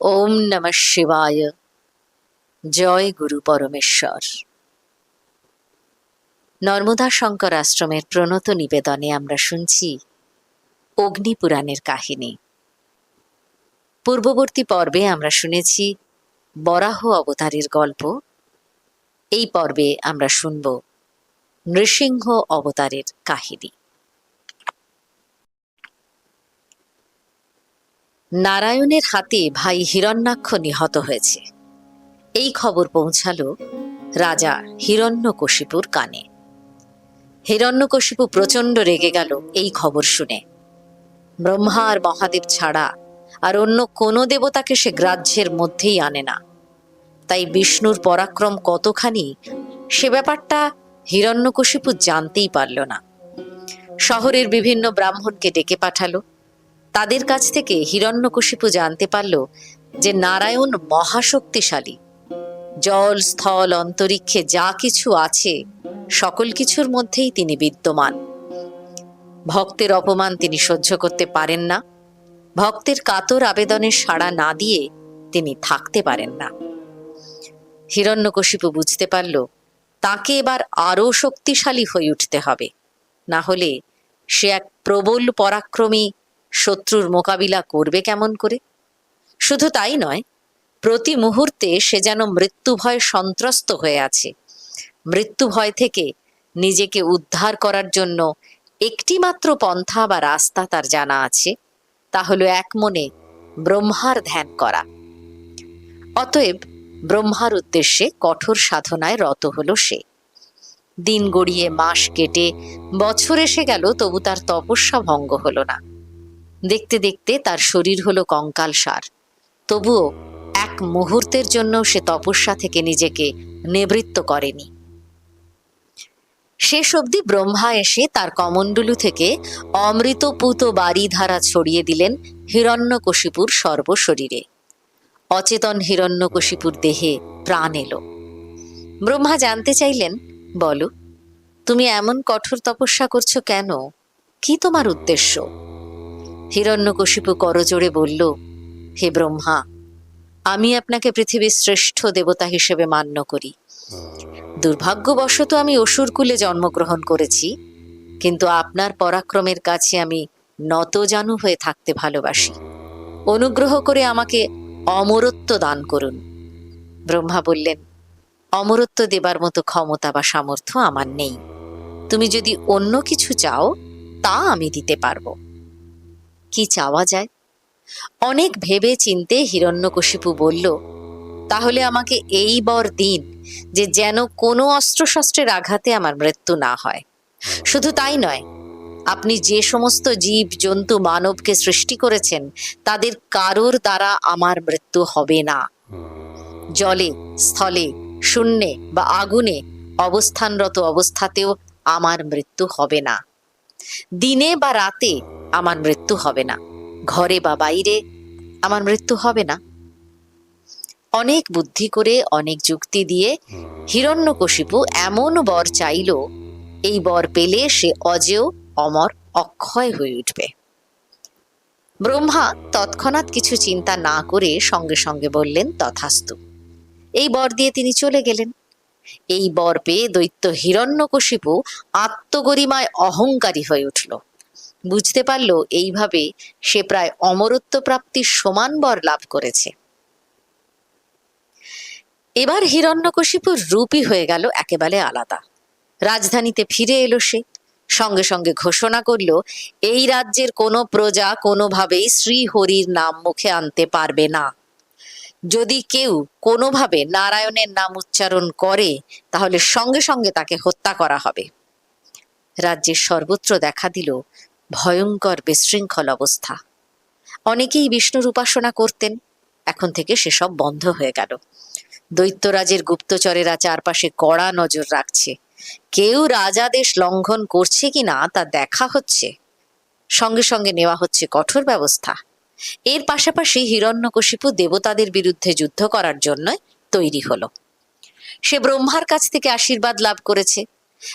ওম নম শিবায়। জয় গুরু পরমেশ্বর। নর্মদা শঙ্কর আশ্রমের প্রণত নিবেদনে আমরা শুনছি অগ্নিপুরাণের কাহিনী। পূর্ববর্তী পর্বে আমরা শুনেছি বরাহ অবতারের গল্প। এই পর্বে আমরা শুনব নৃসিংহ অবতারের কাহিনী। নারায়ণের হাতে ভাই হিরণ্যাক্ষ নিহত হয়েছে। এই খবর পৌঁছালো রাজা হিরণ্যকশিপুর কানে। হিরণ্যকশিপু প্রচণ্ড রেগে গেল এই খবর শুনে। ব্রহ্মা আর মহাদেব ছাড়া আর অন্য কোনো দেবতাকে সে গ্রাহ্যের মধ্যেই আনে না। তাই বিষ্ণুর পরাক্রম কতখানি, সে ব্যাপারটা হিরণ্যকশিপু জানতেই পারল না। শহরের বিভিন্ন ব্রাহ্মণকে ডেকে পাঠালো। তাদের কাছ থেকে হিরণ্যকশিপু জানতে পারল যে নারায়ণ মহাশক্তিশালী। জল, স্থল, অন্তরিক্ষে যা কিছু আছে, সকল কিছুর মধ্যেই তিনি বিদ্যমান। ভক্তের অপমান তিনি সহ্য করতে পারেন না। ভক্তের কাতর আবেদনের সাড়া না দিয়ে তিনি থাকতে পারেন না। হিরণ্যকশিপু বুঝতে পারল, তাকে এবার আরও শক্তিশালী হয়ে উঠতে হবে। না হলে সে এক প্রবল পরাক্রমী শত্রুর মোকাবিলা করবে কেমন করে? শুধু তাই নয়, প্রতি মুহূর্তে সে যেন মৃত্যু ভয় সন্ত্রস্ত হয়ে আছে। মৃত্যু ভয় থেকে নিজেকে উদ্ধার করার জন্য একটি মাত্র পন্থা বা রাস্তা তার জানা আছে, তা হলো এক মনে ব্রহ্মার ধ্যান করা। অতএব ব্রহ্মার উদ্দেশ্যে কঠোর সাধনায় রত হলো সে। দিন গড়িয়ে মাস কেটে বছর এসে গেল, তবু তার তপস্যা ভঙ্গ হলো না। দেখতে দেখতে তার শরীর হলো কঙ্কাল সার। তবুও এক মুহূর্তের জন্য সে তপস্যা থেকে নিজেকে নিবৃত্ত করেনি। শেষ অবধি ব্রহ্মা এসে তার কমণ্ডলু থেকে অমৃতপুত বাড়ি ধারা ছড়িয়ে দিলেন হিরণ্যকশিপুর সর্বশরীরে। অচেতন হিরণ্যকশিপুর দেহে প্রাণ এলো। ব্রহ্মা জানতে চাইলেন, বলো, তুমি এমন কঠোর তপস্যা করছ কেন? কি তোমার উদ্দেশ্য? হিরণ্যকশিপু করজোড়ে বলল, হে ব্রহ্মা, আমি আপনাকে পৃথিবীর শ্রেষ্ঠ দেবতা হিসেবে মান্য করি। দুর্ভাগ্যবশত আমি অসুরকুলে জন্মগ্রহণ করেছি, কিন্তু আপনার পরাক্রমের কাছে আমি নতজানু হয়ে থাকতে ভালোবাসি। অনুগ্রহ করে আমাকে অমরত্ব দান করুন। ব্রহ্মা বললেন, অমরত্ব দেবার মতো ক্ষমতা বা সামর্থ্য আমার নেই। তুমি যদি অন্য কিছু চাও, তা আমি দিতে পারব। কি চাওয়া যায়? অনেক ভেবে চিনতে হিরণ্যকশিপু বলল, তাহলে আমাকে এই বর দিন যে যেন কোনো অস্ত্রশস্ত্রের আঘাতে আমার মৃত্যু না হয়। শুধু তাই নয়, আপনি যে সমস্ত জীব, জন্তু, মানবকে সৃষ্টি করেছেন, তাদের কারোর দ্বারা আমার মৃত্যু হবে না। জলে, স্থলে, শূন্যে বা আগুনে অবস্থানরত অবস্থাতেও আমার মৃত্যু হবে না। দিনে বা রাতে আমার মৃত্যু হবে না। ঘরে বা বাইরে আমার মৃত্যু হবে না। অনেক বুদ্ধি করে, অনেক যুক্তি দিয়ে হিরণ্যকশিপু এমন বর চাইল, এই বর পেলে সে অজেয় অমর অক্ষয় হয়ে উঠবে। ব্রহ্মা তৎক্ষণাৎ কিছু চিন্তা না করে সঙ্গে সঙ্গে বললেন, তথাস্তু। এই বর দিয়ে তিনি চলে গেলেন। এই বর পেয়ে দৈত্য হিরণ্যকশিপু আত্মগরিমায় অহংকারী হয়ে উঠল। বুঝতে পারল এইভাবে সে প্রায় অমরত্ব প্রাপ্তির সমান বর লাভ করেছে। এবার হিরণ্যকশিপুর রূপই হয়ে গেল একেবারে আলাদা। রাজধানীতে ফিরে এলো সে, সঙ্গে সঙ্গে ঘোষণা করল, এই রাজ্যের কোনো প্রজা কোনোভাবেই শ্রীহরির নাম মুখে আনতে পারবে না। যদি কেউ কোনোভাবে নারায়ণের নাম উচ্চারণ করে, তাহলে সঙ্গে সঙ্গে তাকে হত্যা করা হবে। রাজ্যের সর্বত্র দেখা দিল ভয়ঙ্কর বিশৃঙ্খল অবস্থা। অনেকেই বিষ্ণুর উপাসনা করতেন, এখন থেকে সেসব বন্ধ হয়ে গেল। দৈত্যরাজের গুপ্তচরেরা চারপাশে কড়া নজর রাখছে। কেউ রাজাদেশ লঙ্ঘন করছে কি না তা দেখা হচ্ছে। সঙ্গে সঙ্গে নেওয়া হচ্ছে কঠোর ব্যবস্থা। এর পাশাপাশি হিরণ্যকশিপু দেবতাদের বিরুদ্ধে যুদ্ধ করার জন্য তৈরি হলো। সে ব্রহ্মার কাছ থেকে আশীর্বাদ লাভ করেছে।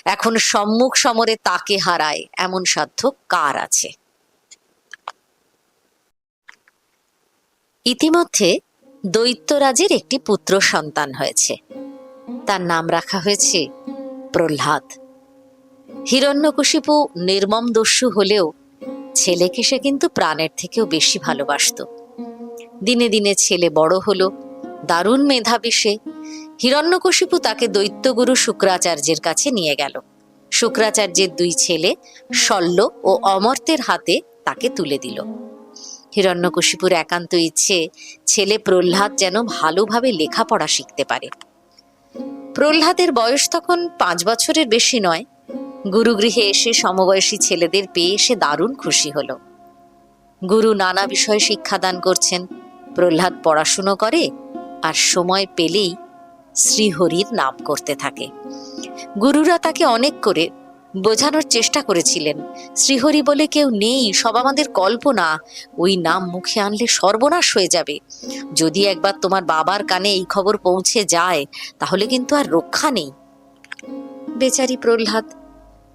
এখন সম্মুখ সমরে তাকে হারায় এমন সাধ্য কার আছে? ইতিমধ্যে দৈত্যরাজের একটি পুত্র সন্তান হয়েছে। তার নাম রাখা হয়েছে প্রহ্লাদ। হিরণ্যকশিপু নির্মম দস্যু হলেও ছেলেকে সে কিন্তু প্রাণের থেকেও বেশি ভালোবাসতো। দিনে দিনে ছেলে বড় হলো, দারুণ মেধাবী সে। হিরণ্যকশিপু তাকে দৈত্যগুরু শুক্রাচার্যের কাছে নিয়ে গেল। শুক্রাচার্যের দুই ছেলে, শল্য ও অমর্তের হাতে তাকে তুলে দিল। হিরণ্যকশিপুর একান্ত ইচ্ছে, ছেলে প্রহ্লাদ যেন ভালোভাবে লেখাপড়া শিখতে পারে। প্রহ্লাদের বয়স তখন পাঁচ বছরের বেশি নয়। গুরুগৃহে এসে সমবয়সী ছেলেদের পেয়ে সে দারুণ খুশি হল। গুরু নানা বিষয়ে শিক্ষাদান করছেন। প্রহ্লাদ পড়াশুনো করে আর সময় পেলেই শ্রীহরির নাম করতে থাকে। গুরুরা তাকে অনেক করে বোঝানোর চেষ্টা করেছিলেন। শ্রীহরি বলে, কেউ নেই, সব আমাদের কল্পনা। ওই নাম মুখে আনলে সর্বনাশ হয়ে যাবে। যদি একবার তোমার বাবার কানে এই খবর পৌঁছে যায়, তাহলে কিন্তু আর রক্ষা নেই। বেচারি প্রহ্লাদ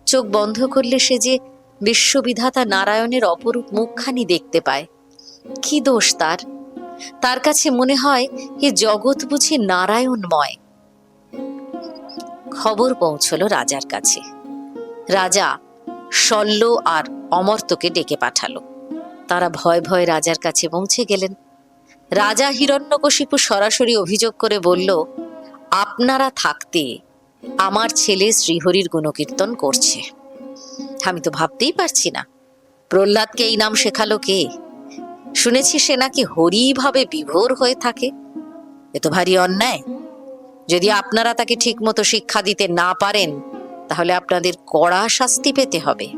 চোখ বন্ধ করলে সে যে বিশ্ববিধাতা নারায়ণের অপরূপ মুখখানি দেখতে পায়। কি দোষ তার? তার কাছে মনে হয় এ জগৎ বুঝি নারায়ণময়। খবর পৌঁছলো রাজার কাছে। রাজা শল্য আর অমর্তকে ডেকে পাঠালো। তারা ভয় ভয় রাজার কাছে পৌঁছে গেলেন। রাজা হিরণ্যকশিপু সরাসরি অভিযোগ করে বলল, আপনারা থাকতে আমার ছেলে শ্রীহরির গুণকীর্তন করছে। আমি তো ভাবতেই পারছি না। প্রহ্লাদকে এই নাম শেখালো কে? শুনেছি সে নাকি হরি ভাবে বিভোর হয়ে থাকে। এ তো ভারী অন্যায়। যদি আপনারা তাকে ঠিকমতো শিক্ষা দিতে না পারেন, তাহলে আপনাদের কড়া শাস্তি পেতে হবে।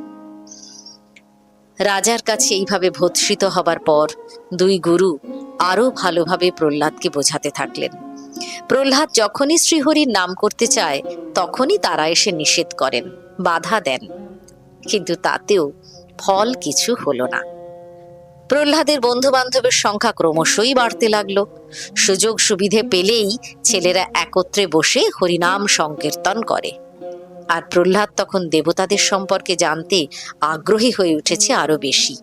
রাজার কাছে এইভাবে ভৎসিত হবার পর দুই গুরু আরও ভালোভাবে প্রহ্লাদকে বোঝাতে থাকলেন। প্রহ্লাদ যখনই শ্রীহরির নাম করতে চায়, তখনই তারা এসে নিষেধ করেন, বাধা দেন। কিন্তু তাতেও ফল কিছু হলো না। প্রহ্লাদের বন্ধু বান্ধবের সংখ্যা ক্রমশই বাড়তে লাগল। সুযোগ সুবিধে পেলেই ছেলেরা একত্রে বসে হরিনাম সংকীর্তন করে। আর প্রহ্লাদ তখন দেবতাদের সম্পর্কে জানতে আগ্রহী হয়ে উঠেছে আরও বেশি।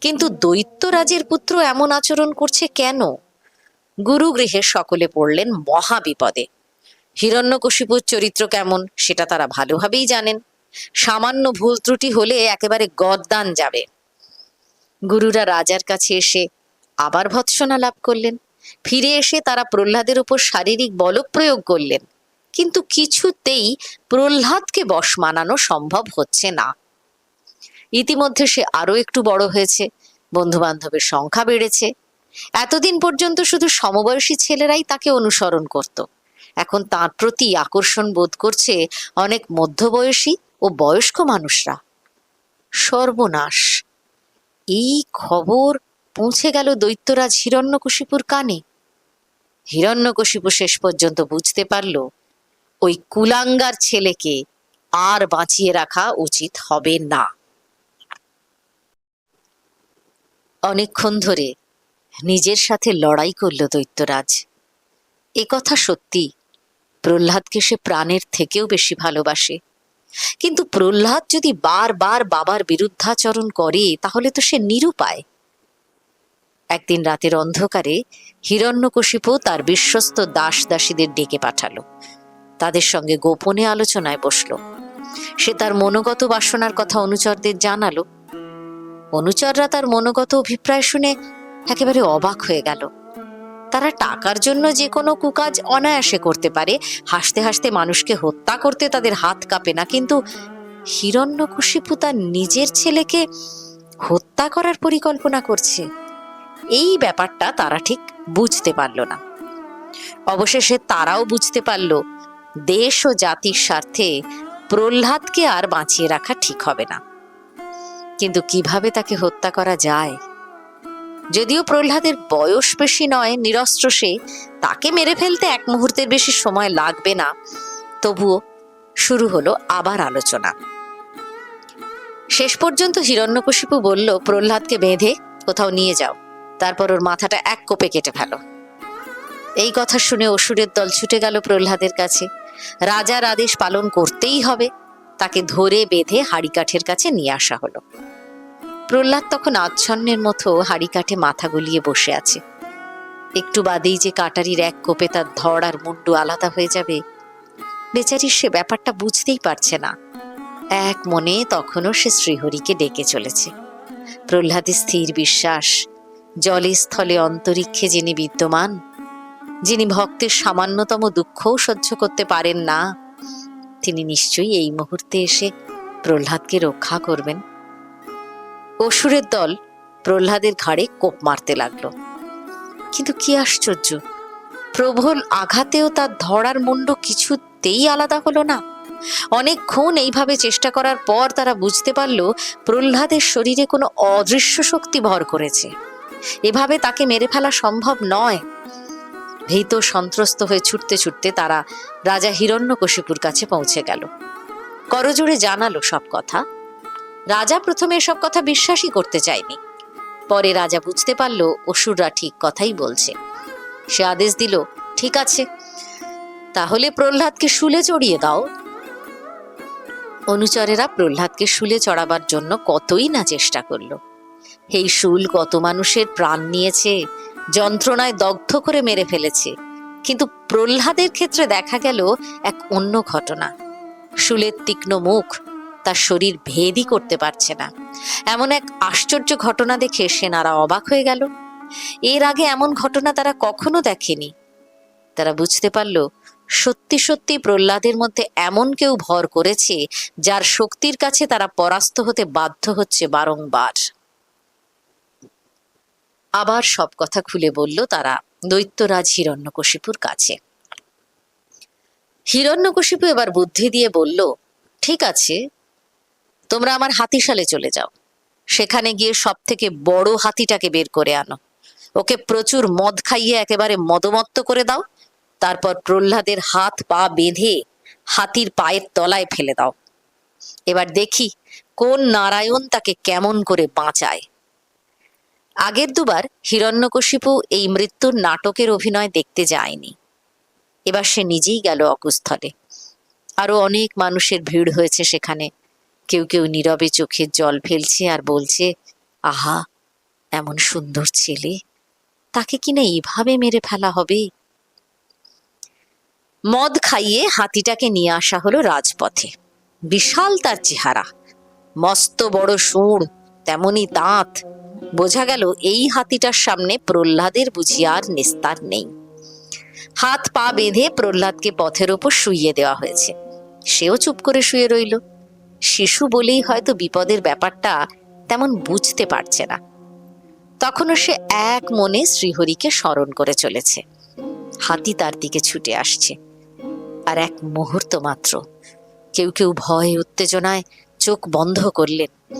কিন্তু দৈত্যরাজের পুত্র এমন আচরণ করছে কেন? গুরুগৃহে সকলে পড়লেন মহা বিপদে হিরণ্যকশিপুর চরিত্র কেমন সেটা তারা ভালোভাবেই জানেন। সামান্য ভুল ত্রুটি হলে একেবারে গদ্দান যাবে। গুরুরা রাজার কাছে এসে আবার ভৎসনা লাভ করলেন। ফিরে এসে তারা প্রহ্লাদের উপর শারীরিক বল প্রয়োগ করলেন। কিন্তু কিছুতেই প্রহ্লাদকে বশ মানানো সম্ভব হচ্ছে না। ইতিমধ্যে সে আরও একটু বড় হয়েছে বন্ধু বান্ধবের সংখ্যা বেড়েছে। এতদিন পর্যন্ত শুধু সমবয়সী ছেলেরাই তাকে অনুসরণ করত। এখন তার প্রতি আকর্ষণ বোধ করছে অনেক মধ্যবয়সী ও বয়স্ক মানুষরা। সর্বনাশ। এই খবর পৌঁছে গেল দৈত্যরাজ হিরণ্যকশিপুর কানে। হিরণ্যকশিপু শেষ পর্যন্ত বুঝতে পারল, ওই কুলাঙ্গার ছেলেকে আর বাঁচিয়ে রাখা উচিত হবে না। অনেকক্ষণ ধরে নিজের সাথে লড়াই করল দৈত্যরাজ। এ কথা সত্যি, প্রহ্লাদকে সে প্রাণের থেকেও বেশি ভালোবাসে। কিন্তু প্রহ্লাদ যদি বারবার বাবার বিরুদ্ধাচরণ করে, তাহলে তো সে নিরুপায়। একদিন রাতের অন্ধকারে হিরণ্যকশিপু তার বিশ্বস্ত দাস দাসীদের ডেকে পাঠালো। তাদের সঙ্গে গোপনে আলোচনায় বসল। সে তার মনোগত বাসনার কথা অনুচরদের জানালো। অনুচররা তার মনোগত অভিপ্রায় শুনে একেবারে অবাক হয়ে গেল। তারা টাকার জন্য যে কোনো কুকাজ অনায়াসে করতে পারে। হাসতে হাসতে মানুষকে হত্যা করতে তাদের হাত কাঁপে না, কিন্তু হিরণ্যকশিপু তার নিজের ছেলেকে হত্যা করার পরিকল্পনা করছে। এই ব্যাপারটা তারা ঠিক বুঝতে পারল না। অবশেষে তারাও বুঝতে পারল, দেশ ও জাতির স্বার্থে প্রহ্লাদকে আর বাঁচিয়ে রাখা ঠিক হবে না। কিন্তু কীভাবে তাকে হত্যা করা যায়? যদিও প্রহ্লাদের বয়স বেশি নয়, নিরস্ত্র সে, তাকে মেরে ফেলতে এক মুহূর্তের বেশি সময় লাগবে না। তবুও শুরু হলো আবার আলোচনা। শেষ পর্যন্ত হিরণ্যকশিপু বলল, প্রহ্লাদকে বেঁধে কোথাও নিয়ে যাও। তারপর ওর মাথাটা এক কোপে কেটে ফেলো। এই কথা শুনে অসুরের দল ছুটে গেল প্রহ্লাদের কাছে। রাজার আদেশ পালন করতেই হবে। তাকে ধরে বেঁধে হাড়িকাঠের কাছে নিয়ে আসা হলো। প্রহ্লাদ তখন আচ্ছন্নের মতো হাড়িকাঠে মাথা গুলিয়ে বসে আছে। একটু বাদেই যে কাটারির এক কোপে তার ধড় আর মুন্ডু আলাদা হয়ে যাবে বেচারির সে ব্যাপারটা বুঝতেই পারছে না। এক মনে তখনও সে শ্রীহরিকে ডেকে চলেছে। প্রহ্লাদের স্থির বিশ্বাস, জলে স্থলে অন্তরিক্ষে যিনি বিদ্যমান, যিনি ভক্তের সামান্যতম দুঃখও সহ্য করতে পারেন না, তিনি নিশ্চয়ই এই মুহূর্তে এসে প্রহ্লাদকে রক্ষা করবেন। অসুরের দল প্রহ্লাদের ঘাড়ে কোপ মারতে লাগল। কিন্তু কি আশ্চর্য, প্রবল আঘাতেও তার ধরার মুন্ড কিছুতেই আলাদা হলো না। অনেকক্ষণ এইভাবে চেষ্টা করার পর তারা বুঝতে পারল প্রহ্লাদের শরীরে কোনো অদৃশ্য শক্তি ভর করেছে। এভাবে তাকে মেরে ফেলা সম্ভব নয়। ভীত সন্ত্রস্ত হয়ে ছুটতে ছুটতে তারা রাজা হিরণ্যকশিপুর কাছে পৌঁছে গেল। করজোড়ে জানালো সব কথা। রাজা প্রথমে এসব কথা বিশ্বাসই করতে চায়নি। পরে রাজা বুঝতে পারল অসুররা ঠিক কথাই বলছে। সে আদেশ দিল, ঠিক আছে, তাহলে প্রহ্লাদকে শুলে চড়িয়ে দাও। অনুচরেরা প্রহ্লাদকে শুলে চড়াবার জন্য কতই না চেষ্টা করল। এই শুল কত মানুষের প্রাণ নিয়েছে, যন্ত্রণায় দগ্ধ করে মেরে ফেলেছে। কিন্তু প্রহ্লাদের ক্ষেত্রে দেখা গেল এক অন্য ঘটনা। শুলের তীক্ষ্ণ মুখ তার শরীর ভেদই করতে পারছে না। এমন এক আশ্চর্য ঘটনা দেখে সেনারা অবাক হয়ে গেল। এর আগে এমন ঘটনা তারা কখনো দেখেনি। তারা বুঝতে পারল, সত্যি সত্যি প্রহ্লাদের মধ্যে এমন কেউ ভর করেছে, যার শক্তির কাছে তারা পরাস্ত হতে বাধ্য হচ্ছে বারংবার। আবার সব কথা খুলে বলল তারা দৈত্যরাজ হিরণ্যকশিপুর কাছে। হিরণ্যকশিপু এবার বুদ্ধি দিয়ে বলল, ঠিক আছে তোমরা আমার হাতিশালে চলে যাও। সেখানে গিয়ে সব থেকে বড় হাতিটাকে বের করে আনো। ওকে প্রচুর মদ খাইয়ে একেবারে মদমত্ত করে দাও। তারপর প্রহ্লাদের হাত পা বেঁধে হাতির পায়ের তলায় ফেলে দাও। এবার দেখি কোন নারায়ণ তাকে কেমন করে বাঁচায়। আগের দুবার হিরণ্যকশিপু এই মৃত্যুর নাটকের অভিনয় দেখতে যায়নি। এবার সে নিজেই গেল অকুস্থলে। আরও অনেক মানুষের ভিড় হয়েছে সেখানে। কেউ কেউ নীরবে চোখের জল ফেলছে আর বলছে, আহা, এমন সুন্দর ছেলে। তাকে কিনা এইভাবে মেরে ফেলা হবে? মদ খাইয়ে হাতিটাকে নিয়ে আসা হলো রাজপথে। বিশাল তার চেহারা। মস্ত বড় সুঁড় তেমনি দাঁত। বোঝা গেল এই হাতিটার সামনে প্রহ্লাদের বুঝি আর নিস্তার নেই। হাত পা বেঁধে প্রহ্লাদকে পথের ওপর শুইয়ে দেওয়া হয়েছে। সেও চুপ করে শুয়ে রইল। শিশু বলেই হয়তো বিপদের ব্যাপারটা তেমন বুঝতে পারছে না। তখনও সে এক মনে শ্রীহরিকে স্মরণ করে চলেছে। হাতি তার দিকে ছুটে আসছে। আর এক মুহূর্ত মাত্র। কেউ কেউ ভয়, উত্তেজনায় চোখ বন্ধ করলেন।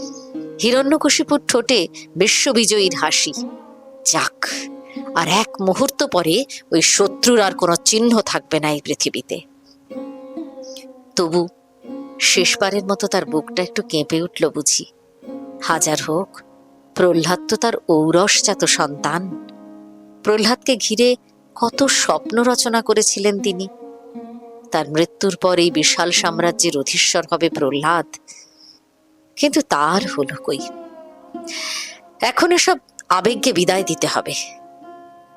হিরণ্যকশিপুর ঠোঁটে বিশ্ববিজয়ীর হাসি। যাক, আর এক মুহূর্ত পরে ওই শত্রুর আর কোনো চিহ্ন থাকবে না এই পৃথিবীতে। তবু শেষবারের মতো তার বুকটা একটু কেঁপে উঠল বুঝি। হাজার হোক, প্রহ্লাদ তো তার ঔরসজাত সন্তান। প্রহ্লাদকে ঘিরে কত স্বপ্ন রচনা করেছিলেন তিনি। তার মৃত্যুর পর এই বিশাল সাম্রাজ্যের অধীশ্বর হবে প্রহ্লাদ। কিন্তু তার হলো কই? এখন এসব আবেগকে বিদায় দিতে হবে।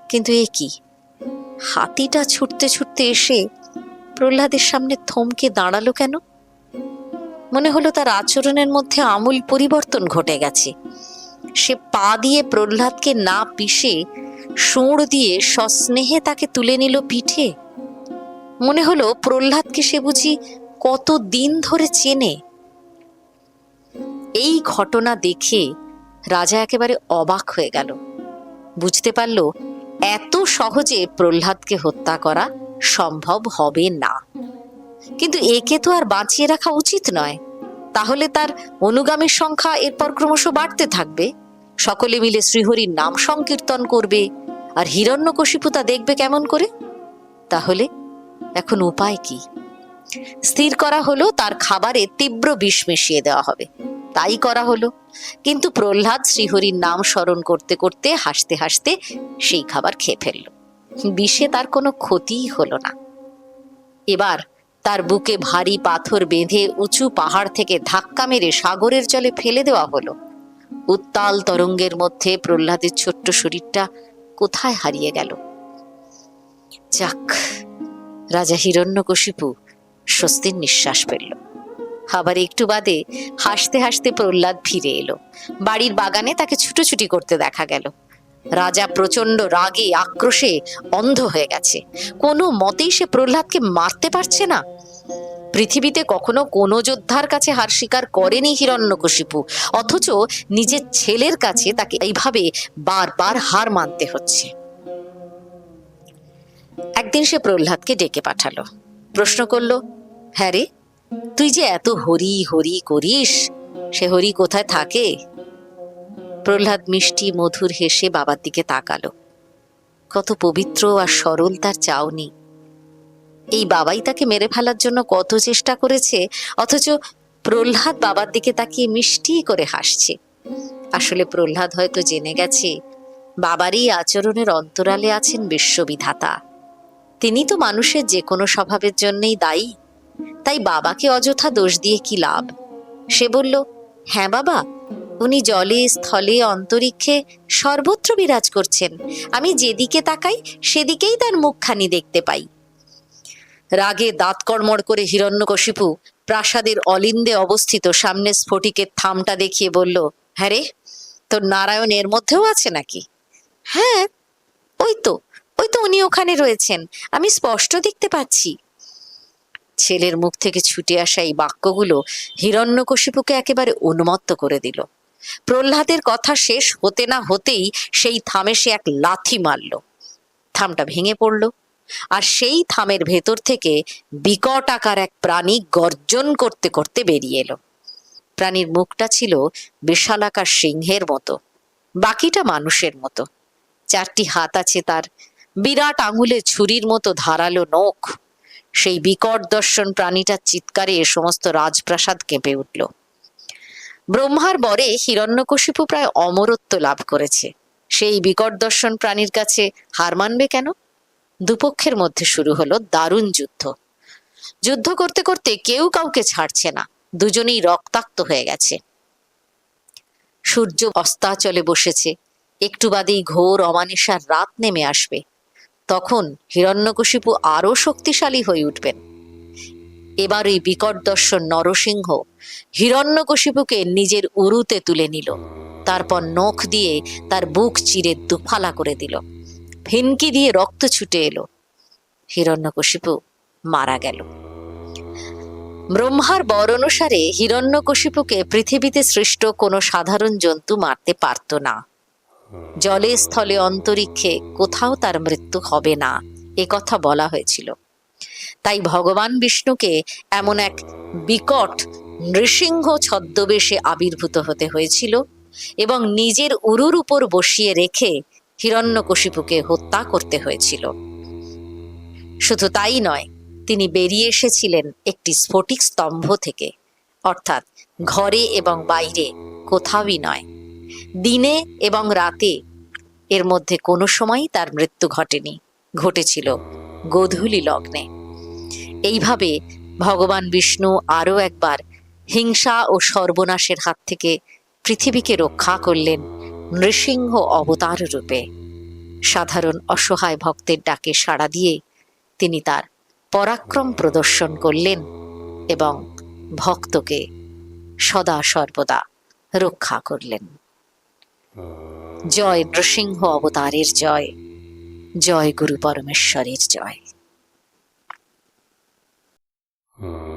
কিন্তু এ কি? হাতিটা ছুটতে ছুটতে এসে প্রহ্লাদের সামনে থমকে দাঁড়াল কেন? মনে হলো তার আচরণের মধ্যে আমূল পরিবর্তন ঘটে গেছে। সে পা দিয়ে প্রহ্লাদকে না পিষে সুঁড় দিয়ে সস্নেহে তাকে তুলে নিল পিঠে। মনে হলো প্রহ্লাদকে সে বুঝি কত দিন ধরে চেনে। এই ঘটনা দেখে রাজা একেবারে অবাক হয়ে গেল। বুঝতে পারল, এত সহজে প্রহ্লাদকে হত্যা করা সম্ভব হবে না। কিন্তু একে তো আর বাঁচিয়ে রাখা উচিত নয়। তাহলে তার অনুগামীর সংখ্যা এরপর ক্রমশ বাড়তে থাকবে। সকলে মিলে শ্রীহরির নাম সংকীর্তন করবে, আর হিরণ্যকশিপু তা দেখবে কেমন করে? তাহলে এখন উপায় কি? স্থির করা হলো, তার খাবারে তীব্র বিষ মিশিয়ে দেওয়া হবে। তাই করা হলো। কিন্তু প্রহ্লাদ শ্রীহরির নাম স্মরণ করতে করতে, হাসতে হাসতে সেই খাবার খেয়ে ফেলল। বিষে তার কোনো ক্ষতিই হলো না। এবার তার বুকে ভারী পাথর বেঁধে উঁচু পাহাড় থেকে ধাক্কা মেরে সাগরের জলে ফেলে দেওয়া হলো। উত্তাল তরঙ্গের মধ্যে প্রহ্লাদের ছোট্ট শরীরটা কোথায় হারিয়ে গেল? যাক, রাজা হিরণ্যকশিপু স্বস্তির নিঃশ্বাস ফেলল। আবার একটু বাদে হাসতে হাসতে প্রহ্লাদ ফিরে এলো। বাড়ির বাগানে তাকে ছুটোছুটি করতে দেখা গেল। রাজা প্রচণ্ড রাগে, আক্রোশে অন্ধ হয়ে গেছে। কোনো মতেই সে প্রহ্লাদকে মারতে পারছে না। পৃথিবীতে কখনো কোনো যোদ্ধার কাছে হার স্বীকার করেনি হিরণ্যকশিপু, অথচ নিজের ছেলের কাছে তাকে এইভাবে বারবার হার মানতে হচ্ছে। একদিন সে প্রহ্লাদকে ডেকে পাঠালো। প্রশ্ন করল হ্যাঁ রে, তুই যে এত হরি হরি করিস, সে হরি কোথায় থাকে? প্রহ্লাদ মিষ্টি মধুর হেসে বাবার দিকে তাকালো। কত পবিত্র আর সরল তার চাওনি। এই বাবাই তাকে মেরে ফেলার জন্য কত চেষ্টা করেছে, অথচ প্রহ্লাদ বাবার দিকে তাকিয়ে মিষ্টি করে হাসছে। আসলে প্রহ্লাদ হয়তো জেনে গেছে, বাবারই আচরণের অন্তরালে আছেন বিশ্ববিধাতা। তিনি তো মানুষের যে কোনো স্বভাবের জন্যই দায়ী। তাই বাবাকে অযথা দোষ দিয়ে কি লাভ? সে বলল হ্যাঁ বাবা উনি জলে, স্থলে, অন্তরিক্ষে সর্বত্র বিরাজ করছেন। আমি যেদিকে তাকাই, সেদিকেই তার মুখখানি দেখতে পাই। রাগে দাঁত কড়মড় করে হিরণ্যকশিপু প্রাসাদের অলিন্দে অবস্থিত সামনে স্ফটিকের থামটা দেখিয়ে বলল হ্যাঁ রে, তোর নারায়ণ এর মধ্যেও আছে নাকি? হ্যাঁ ওই তো ওই তো উনি ওখানে রয়েছেন, আমি স্পষ্ট দেখতে পাচ্ছি। ছেলের মুখ থেকে ছুটে আসা এই বাক্যগুলো হিরণ্যকশিপুকে একেবারে উন্মত্ত করে দিল। প্রহ্লাদের কথা শেষ হতে না হতেই সেই থামে সে এক লাথি মারল। থামটা ভেঙে পড়ল আর সেই থামের ভেতর থেকে বিকট আকার এক প্রাণী গর্জন করতে করতে বেরিয়ে এলো। প্রাণীর মুখটা ছিল বিশালাকার সিংহের মতো, বাকিটা মানুষের মতো। চারটি হাত আছে তার, বিরাট আঙুলে ছুরির মতো ধারালো নখ। সেই বিকট দর্শন প্রাণীটার চিৎকারে সমস্ত রাজপ্রাসাদ কেঁপে উঠল। ব্রহ্মার বরে হিরণ্যকশিপু প্রায় অমরত্ব লাভ করেছে। সেই বিকট দর্শন প্রাণীর কাছে হার মানবে কেন? দুপক্ষের মধ্যে শুরু হলো দারুণ যুদ্ধ। যুদ্ধ করতে করতে কেউ কাউকে ছাড়ছে না, দুজনেই রক্তাক্ত হয়ে গেছে। সূর্য অস্তাচলে বসেছে, একটু বাদেই ঘোর অমানিসার রাত নেমে আসবে। তখন হিরণ্যকশিপু আরও শক্তিশালী হয়ে উঠবেন। এবার ওই বিকট দর্শন নরসিংহ হিরণ্যকশিপুকে নিজের উরুতে তুলে নিল। তারপর নখ দিয়ে তার বুক চিরে দুফালা করে দিল। ফিনকি দিয়ে রক্ত ছুটে এলো। হিরণ্যকশিপু মারা গেল। ব্রহ্মার বর অনুসারে হিরণ্যকশিপুকে পৃথিবীতে সৃষ্ট কোনো সাধারণ জন্তু মারতে পারত না। জলে স্থলে অন্তরিক্ষে কোথাও তার মৃত্যু হবে না, এ কথা বলা হয়েছিল। তাই ভগবান বিষ্ণুকে এমন এক বিকট নৃসিংহ ছদ্মবেশে আবির্ভূত হতে হয়েছিল এবং নিজের উরুর উপর বসিয়ে রেখে হিরণ্যকশিপুকে হত্যা করতে হয়েছিল। শুধু তাই নয়, তিনি বেরিয়ে এসেছিলেন একটি স্ফটিক স্তম্ভ থেকে। অর্থাৎ ঘরে এবং বাইরে কোথাওই নয়। দিনে এবং রাতে এর মধ্যে কোনো সময়ই তার মৃত্যু ঘটেনি। ঘটেছিল গোধূলি লগ্নে। এইভাবে ভগবান বিষ্ণু আরও একবার হিংসা ও সর্বনাশের হাত থেকে পৃথিবীকে রক্ষা করলেন নৃসিংহ অবতার রূপে। সাধারণ অসহায় ভক্তের ডাকে সাড়া দিয়ে তিনি তার পরাক্রম প্রদর্শন করলেন এবং ভক্তকে সদা সর্বদা রক্ষা করলেন। জয় নৃসিংহ অবতারের জয় জয় গুরু পরমেশ্বরের জয়। Uh...